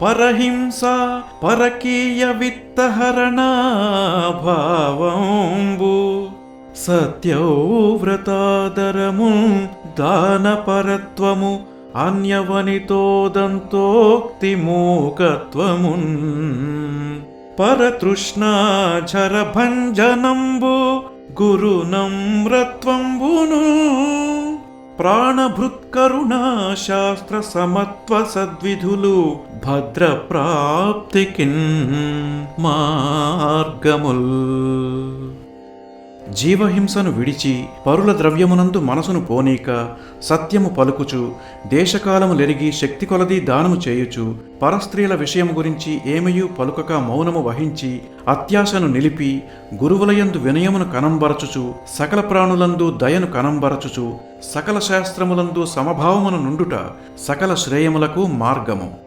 పరహింస పరకీయ విత్తహరణ భావంబు సత్యవ్రతాదరము దానపరత్వము అన్యవనితోదంతోక్తి మూకత్వమున్ పరతృష్ణాఝర ప్రాణభృత్కరుణా శాస్త్ర సమత్వ సద్విధులు భద్ర ప్రాప్తికిన్ మార్గముల్ జీవహింసను విడిచి పరుల ద్రవ్యమునందు మనసును పోనీక సత్యము పలుకుచు దేశకాలము లెరిగి శక్తి కొలది దానము చేయుచు పరస్త్రీల విషయము గురించి ఏమయూ పలుకక మౌనము వహించి అత్యాశను నిలిపి గురువులయందు వినయమును కనంబరచుచు సకల ప్రాణులందు దయను కనంబరచుచు సకల శాస్త్రములందు సమభావమును నుండుట సకల శ్రేయములకు మార్గము.